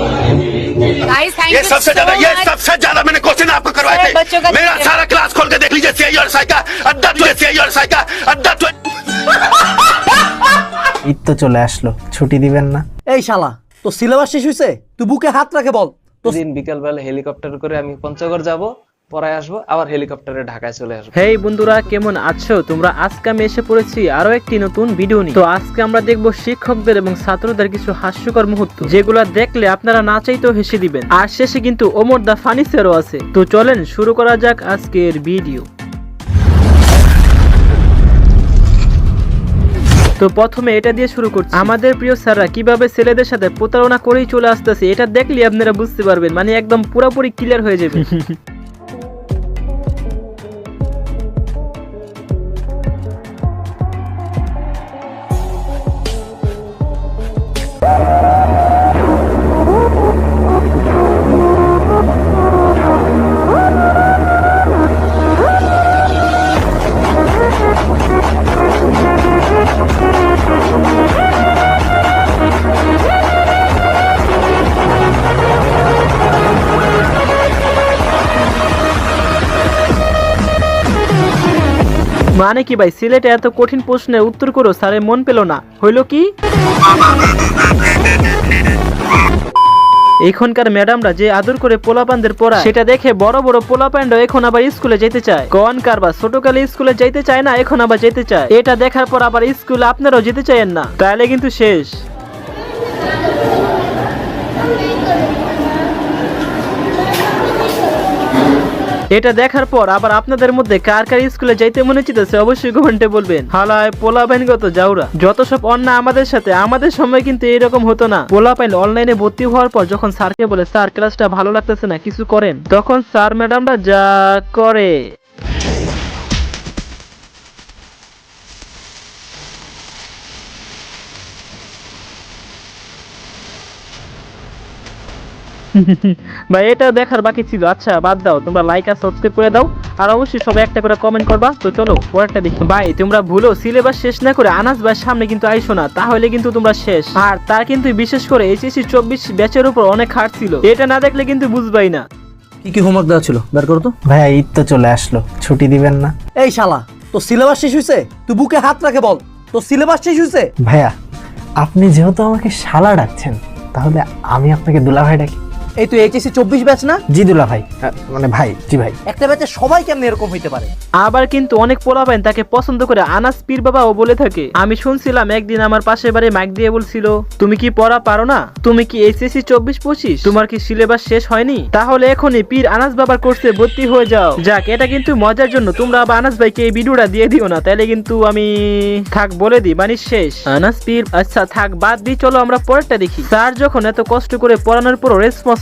Guys thank ये you सबसे ज्यादा ये सबसे ज्यादा मैंने क्वेश्चन आपको करवाए अरे, बच्चों का थे मेरा चाहिए। सारा क्लास खोल के देख लीजिए सीआई और साइका अद्दा तुझे सीआई और साइका अद्दा तुझे ঈদ তো চলে আসলো ছুটি দিবেন না এই শালা তো সিলেবাস শেষ হয়েছে তুই বুকে হাত রাখে বল তো দিন বিকালবেলা হেলিকপ্টার করে আমি পঞ্চগড় যাব পরে আসব আবার হেলিকপ্টারে ঢাকায় চলে আসব। হেই বন্ধুরা কেমন আছো? তোমরা আজকে আমি এসে পড়েছি আরও একটি নতুন ভিডিও নিয়ে। তো আজকে আমরা দেখব শিক্ষকদের এবং ছাত্রদের কিছু হাস্যকর মুহূর্ত যেগুলো দেখলে আপনারা না চাইতেও হেসে দিবেন। আর শেষে কিন্তু ওমর দা ফানি স্যারও আছে। তো চলেন শুরু করা যাক আজকের ভিডিও তো প্রথমে এটা দিয়ে শুরু করছি। আমাদের প্রিয় স্যাররা কীভাবে ছেলেদের সাথে প্রতারণা করেই চলে আসতেছে এটা দেখলে আপনারা বুঝতে পারবেন মানে একদম পুরোপুরি ক্লিয়ার হয়ে যাবে। মানে কি ভাই? সিলেটে এত কঠিন প্রশ্নের উত্তর করো স্যারে মন পেল না। হইল কি? এখনকার ম্যাডামরা যে আদর করে পোলাপানদের পড়া সেটা দেখে বড় বড় পোলাপান্ডও এখন আবার স্কুলে যেতে চায়। কন কারবা ছোটকালে স্কুলে যেতে চায় না, এখন আবার যেতে চায়। এটা দেখার পর আবার স্কুলে আপনারাও যেতে চাইেন না। তাহলে কিন্তু শেষ। এটা দেখার পর আবার আপনাদের মধ্যে কার কার স্কুলে যাইতে মনে চিতেছে অবশ্যই কমেন্টে বলবেন। হালায় পোলা গত যাওরা যত সব অন্যায় আমাদের সাথে, আমাদের সময় কিন্তু এরকম হতো না। পোলা পাইন অনলাইনে ভর্তি হওয়ার পর যখন স্যারকে বলে, স্যার ক্লাসটা ভালো লাগতেছে না, কিছু করেন? তখন স্যার ম্যাডামরা যা করে। ভাই এটা দেখার বাকি ছিল। আচ্ছা বাদ দাও তোমরা লাইক আর সাবস্ক্রাইব করে দাও। আর অবশ্যই সবাই একটা করে কমেন্ট করবা। তো চলো পরেরটা দেখি। ভাই তোমরা ভুলো সিলেবাস শেষ না করে আনাস ভাই সামনে কিন্তু আইসো না তাহলে কিন্তু তোমরা শেষ। আর তার কিন্তু বিশেষ করে এইচএসসি চব্বিশ ব্যাচের উপর অনেক হার ছিল। এটা না দেখলে কিন্তু বুঝবাই না। কি কি হোমওয়ার্ক দেওয়া ছিল? বের করো তো। ভাইয়া ঈদ তো চলে আসলো। ছুটি দিবেন না। এই শালা তো সিলেবাস শেষ হয়েছে তুই বুকে হাত রাখে বল। তো সিলেবাস শেষ হয়েছে ভাইয়া আপনি যেহেতু আমাকে শালা ডাকছেন তাহলে আমি আপনাকে দুলা ভাই ডাকি। এই তুই এইচএসসি চব্বিশ ব্যাচ না? জি দুলা ভাই মানে ভাই জি ভাই। একটা ব্যাচে সবাই কেমন এরকম হইতে পারে? আবার কিন্তু অনেক পোলাপাইন তাকে পছন্দ করে আনাস পীর বাবাও বলে থাকে। আমি শুনছিলাম একদিন আমার পাশে বাড়ি মাইক দিয়ে বলছিল তুমি কি পড়া পারো না? তুমি কি এইচএসসি চব্বিশ পঁচিশ? তোমার কি সিলেবাস শেষ হয়নি? তাহলে এখনই পীর আনাস বাবার কোর্সে ভর্তি হয়ে যাও। যাক এটা কিন্তু মজার জন্য। তোমরা আবার আনাস ভাইকে এই ভিডিওটা দিয়ে দিও না। তাহলে কিন্তু আমি থাক বলে দিই মানে শেষ। আনাস পীর আচ্ছা থাক বাদ দিই চলো আমরা পরেরটা দেখি। স্যার যখন এত কষ্ট করে পড়ানোর পরও রেসপন্স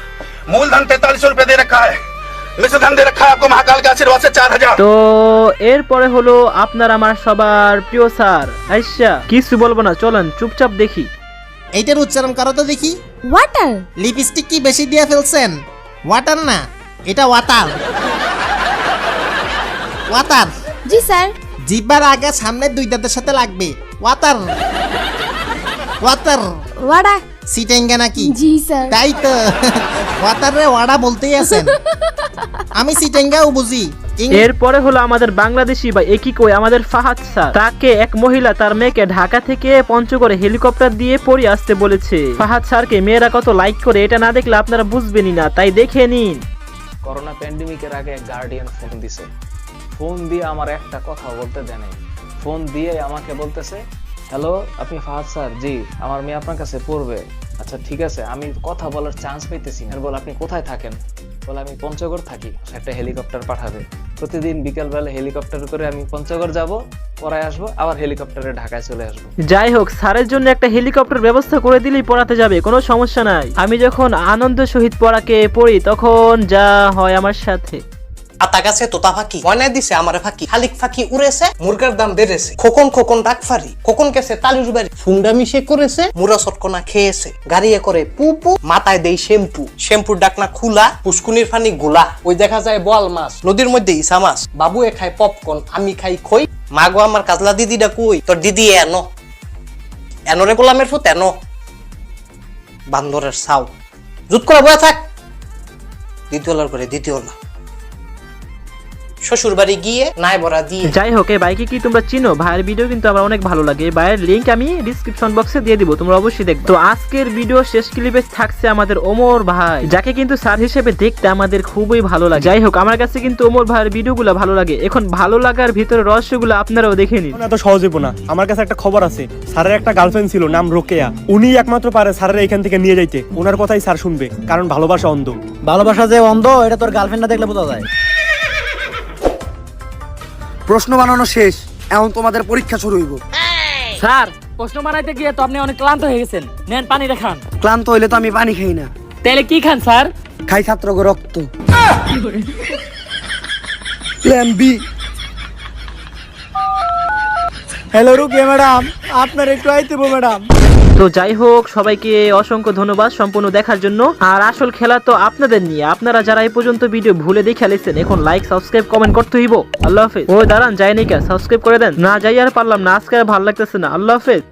तैतालीस रुपया मूलधन तैतालीस रुपया दे रखा है मिश्र धन दे रखा है आपको महाकाल के आशीर्वाद से चार हजार তো এরপরে হলো আপনার আমার সবার প্রিয় স্যার আইসা কিছু বলবো না চলেন চুপচাপ দেখি এইটার উচ্চারণ করো তো দেখি वाटर লিপস্টিক কি বেশি দিয়ে ফেলছেন ওয়াটার না এটা ওয়াটার ওয়াটার जी सर জিব্বার আগে সামনের দুই দাঁতের সাথে লাগবে ওয়াটার ওয়াড়া সিটেঙ্গা নাকি জি স্যার তাই তো ওয়াড়া বলতেই আছেন আমি সিটেঙ্গাও বুঝি এরপরে হলো আমাদের বাংলাদেশি বা একই কই আমাদের ফাহাদ স্যার। তাকে এক মহিলা তার মেয়েকে ঢাকা থেকে পঞ্চগড়ে হেলিকপ্টার দিয়ে পড়ে আসতে বলেছে। ফাহাদ স্যারকে মেয়েরা কত লাইক করে এটা না দেখলে আপনারা বুঝবেনই না। তাই দেখে নিন। করোনা প্যান্ডেমিকের আগে গার্ডিয়ান ফোন দিছে। ফোন দিয়ে আমার একটা কথা বলতে দেয় ফোন দিয়ে আমাকে বলতেছে হ্যালো আপনি ফাহাদ স্যার, জি, আমার মেয়ে আপনার কাছে পড়বে। আচ্ছা ঠিক আছে, আমি কথা বলার চান্স পাইতেছি না। বল, আপনি কোথায় থাকেন? বলে, আমি পঞ্চগড় থাকি একটা হেলিকপ্টার পাঠাবে। প্রতিদিন বিকালবেলা হেলিকপ্টার করে আমি পঞ্চগড় যাব, পড়ায় আসব, আবার হেলিকপ্টারে ঢাকায় চলে আসব। যাই হোক, স্যারের জন্য একটা হেলিকপ্টার ব্যবস্থা করে দিলেই পড়াতে যাবে, কোনো সমস্যা নাই। আমি যখন আনন্দ সহিত পড়াকে পড়ি, তখন যা হয় আমার সাথে। আতা গাছে তোতা ফাঁকি ময়নায় দিছে আমারে ফাঁকি শালিক ফাঁকি উড়েছে, মুরগার দাম বেড়েছে। খোকন খোকন ডাক ফারি খোকন কেছে তালির বাড়ি। ফুন্ডা মিশে করেছে, মুরা সটকনা খেয়েছে। গাড়িয়ে করে পু পু, মাথায় দেই শ্যাম্পু। শ্যাম্পুর ডাকনা খুলা, পুষ্কুনির ফানি গোলা। ওই দেখা যায় বোয়াল মাছ, নদীর মধ্যে ইসা মাছ। বাবুয়ে খায় পপকর্ন আমি খাই খই। মাগো আমার কাজলা দিদিটা কই? তোর দিদি এনো। এনরে গোলামের ফুত এনো। বান্দরের সাউ জুত করে বয়ে থাক। দ্বিতীয়লার করে দ্বিতীয়লা শ্বশুর বাড়ি গিয়ে নাই বড়া দিয়ে। যাই হোক এই বাইকে কি তোমরা চিনো? ভাইয়ের ভিডিও কিন্তু আমার অনেক ভালো লাগে। ভাইয়ের লিংক আমি ডিসক্রিপশন বক্সে দিয়ে দিব তোমরা অবশ্যই দেখো তো আজকের ভিডিও শেষ ক্লিপে থাকছে আমাদের ওমর ভাই যাকে কিন্তু স্যার হিসেবে দেখতে আমাদের খুবই ভালো লাগে। যাই হোক আমার কাছে কিন্তু ওমর ভাইয়ের ভিডিওগুলো ভালো লাগে। এখন ভালো লাগার ভিতরে রহস্যগুলো আপনারাও দেখে নিন। এত সহজ না। আমার কাছে একটা খবর আছে। স্যারের একটা গার্লফ্রেন্ড ছিল নাম রোকেয়া। উনি একমাত্র পারে স্যারের এখান থেকে নিয়ে যাইতে। ওনার কথাই স্যার শুনবে কারণ ভালোবাসা অন্ধ। ভালোবাসা যে অন্ধ এটা তোর গার্লফ্রেন্ড না দেখলে বোঝা যায়। প্রশ্ন বানানো শেষ এখন তোমাদের পরীক্ষা শুরু হইব। স্যার প্রশ্ন বানাইতে গিয়ে তো আপনি অনেক ক্লান্ত হয়ে গেছেন। নেন পানি দেখান। ক্লান্ত হইলে তো আমি পানি খাই না। তাহলে কি খান স্যার? খাই ছাত্রকে রক্ত। Plan B hello Rukiya madam আপনার একটু আইতে ম্যাডাম তো যাই হোক, সবাইকে অসংখ্য ধন্যবাদ সম্পূর্ণ দেখার জন্য। আর আসল খেলা তো আপনাদের নিয়ে। আপনারা যারা এই পর্যন্ত ভিডিও ভুলে দেখে লেছেন এখন লাইক সাবস্ক্রাইব কমেন্ট করতে হইব। আল্লাহ হাফেজ। ও দাঁড়ান, যাই নাকি সাবস্ক্রাইব করে দেন। না, যাই আর পারলাম না। আজকে আর ভালো লাগতেছে না। আল্লাহ হাফেজ।